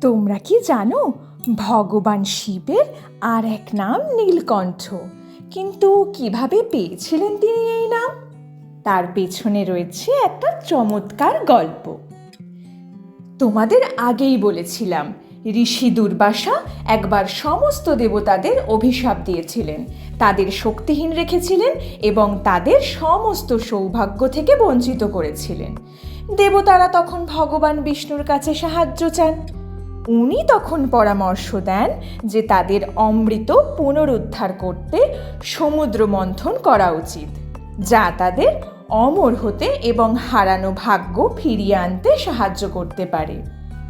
তোমরা কি জানো, ভগবান শিবের আর এক নাম নীলকণ্ঠ। কিন্তু কীভাবে পেয়েছিলেন তিনি এই নাম? তার পেছনে রয়েছে একটা চমৎকার গল্প। তোমাদের আগেই বলেছিলাম, ঋষি দুর্বাসা একবার সমস্ত দেবতাদের অভিশাপ দিয়েছিলেন। তাদের শক্তিহীন রেখেছিলেন এবং তাদের সমস্ত সৌভাগ্য থেকে বঞ্চিত করেছিলেন। দেবতারা তখন ভগবান বিষ্ণুর কাছে সাহায্য চান। উনি তখন পরামর্শ দেন যে তাদের অমৃত পুনরুদ্ধার করতে সমুদ্র মন্থন করা উচিত, যা তাদের অমর হতে এবং হারানো ভাগ্য ফিরিয়ে আনতে সাহায্য করতে পারে।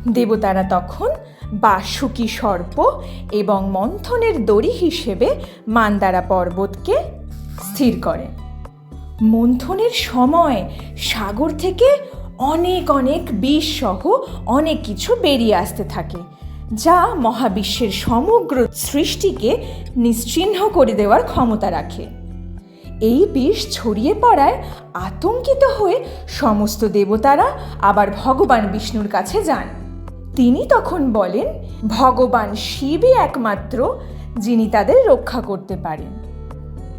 দেবতারা তখন বাসুকি সর্প এবং মন্থনের দড়ি হিসেবে মান্দারা পর্বতকে স্থির করেন মন্থনের সময় সাগর থেকে অনেক অনেক বিষ সহ অনেক কিছু বেরিয়ে আসতে থাকে, যা মহাবিশ্বের সমগ্র সৃষ্টিকে নিশ্চিহ্ন করে দেওয়ার ক্ষমতা রাখে। এই বিষ ছড়িয়ে পড়ায় আতঙ্কিত হয়ে সমস্ত দেবতারা আবার ভগবান বিষ্ণুর কাছে যান। তিনি তখন বলেন, ভগবান শিবই একমাত্র যিনি তাদের রক্ষা করতে পারেন।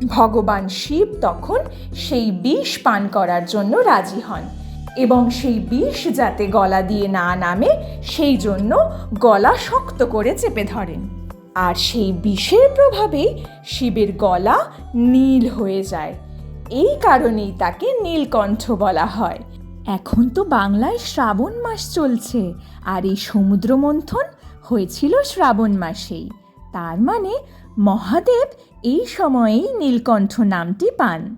ভগবান শিব তখন সেই বিষ পান করার জন্য রাজি হন। এবং সেই বিষ যাতে গলা দিয়ে না নামে, সেই জন্য গলা শক্ত করে চেপে ধরেন। আর সেই বিষের প্রভাবেই শিবের গলা নীল হয়ে যায়। এই কারণেই তাকে নীলকণ্ঠ বলা হয়। এখন তো বাংলায় শ্রাবণ মাস চলছে, আর এই সমুদ্র মন্থন হয়েছিল শ্রাবণ মাসেই। তার মানে মহাদেব এই সময়েই নীলকণ্ঠ নামটি পান।